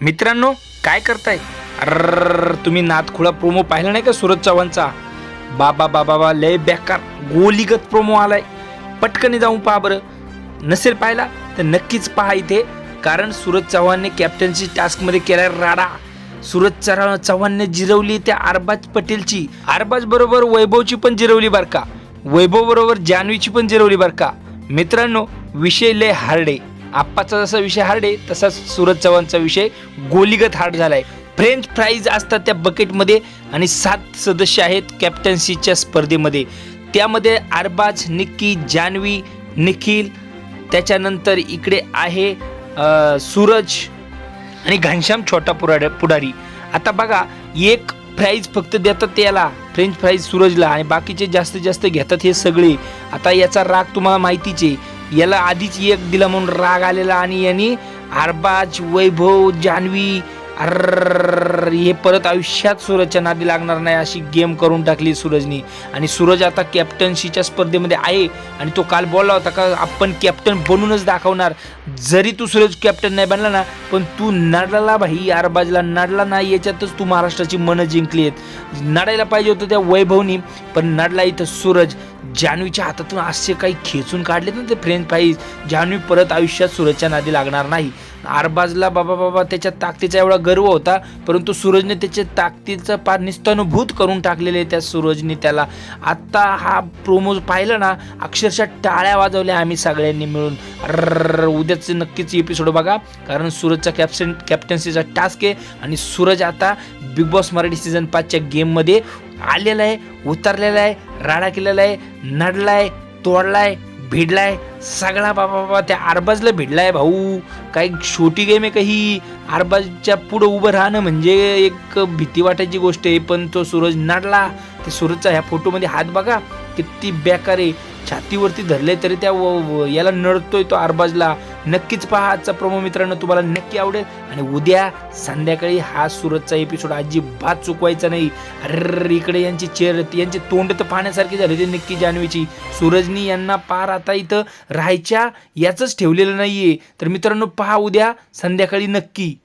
मित्रांनो काय करताय? अर तुम्ही नातखुळा प्रोमो पाहिला नाही का सूरज चव्हाणचा? बाबा बाबा बा लय बेकार गोलीगत प्रोमो आलाय. पटकन जाऊन पहा बरं. नसेल पाहिला तर नक्कीच पहा इथे कारण सूरज चव्हाणने कॅप्टन्सी टास्कमध्ये केला राडा. सूरज चव्हाणने जिरवली त्या अरबाज पटेलची. अरबाज बरोबर वैभवची पण जिरवली बारका. वैभव बरोबर जान्हवीची पण जिरवली बरका. मित्रांनो विषय लय हार्डे आप्पाचा जसा विषय हार्ड आहे तसाच सूरज चव्हाणचा विषय गोलीगत हार्ड झालाय. फ्रेंच फ्राईज असतात त्या बकेटमध्ये आणि सात सदस्य आहेत कॅप्टन्सीच्या स्पर्धेमध्ये. त्यामध्ये अरबाज निक्की जान्हवी निखिल त्याच्यानंतर इकडे आहे सूरज आणि घनश्याम छोटा पुराड पुढारी. आता बघा एक प्राईज फक्त देतात त्याला फ्रेंच फ्राईज सूरजला आणि बाकीचे जास्तीत जास्त घेतात हे सगळे. आता याचा राग तुम्हाला माहितीच आहे. याला आधीच एक दिला म्हणून राग आलेला आणि यांनी अरबाज वैभव जान्हवी अर हे परत आयुष्यात सूरजच्या नादी लागणार नाही अशी गेम करून टाकली सूरजनी. आणि सूरज आता कॅप्टन्सीच्या स्पर्धेमध्ये आहे आणि तो काल बोलला होता का आपण कॅप्टन बनूनच दाखवणार. जरी तू सूरज कॅप्टन नाही बनला ना पण तू नडला भाई अरबाजला नडला नाही याच्यातच तू महाराष्ट्राची मनं जिंकली आहेत. नडायला पाहिजे होतं त्या वैभवनी पण नडला इथं सूरज. जान्हवीच्या हातातून असे काही खेचून काढलेत ना ते फ्रेंच फ्राईज जान्हवी परत आयुष्यात सूरजच्या नादी लागणार नाही. अरबाजला बाबा बाबा त्याच्या ताकदीचा एवढा गर्व होता परंतु सूरजने त्याच्या ताकदीचं पार निस्तानुभूत करून टाकलेले त्या सूरजने त्याला. आत्ता हा प्रोमो पाहिलं ना अक्षरशः टाळ्या वाजवल्या आम्ही सगळ्यांनी मिळून. अर्र उद्याच नक्कीच एपिसोड बघा कारण सूरजचा कॅप्टन कॅप्टन्सीचा टास्क आहे. आणि सूरज आता बिग बॉस मराठी सीझन पाचच्या गेममध्ये आलेला आहे उतरलेला आहे राडा केलेला आहे नडलाय तोडलाय भिडलाय सगळा बाबा बाबा त्या आरबाजला भिडलाय भाऊ. काही छोटी गेम आहे काही आरबाजच्या पुढं उभं राहणं म्हणजे एक भीती वाटायची गोष्ट आहे पण तो सूरज नडला. ते सूरजचा ह्या फोटोमध्ये हात बघा किती बेकार आहे. छातीवरती धरले तरी त्या व- याला नडतोय तो आरबाजला. नक्कीच पहा आजचा प्रोमो मित्रांनो तुम्हाला नक्की आवडेल. आणि उद्या संध्याकाळी हा सूरजचा एपिसोड अजिबात चुकवायचा नाही. अरे इकडे यांची चेअर यांचे तोंड तर पाहण्यासारखी झाली ते नक्की जान्हवीची. सूरजनी यांना पार आता इथं राहायच्या याचंच ठेवलेलं नाहीये. तर मित्रांनो पहा उद्या संध्याकाळी नक्की.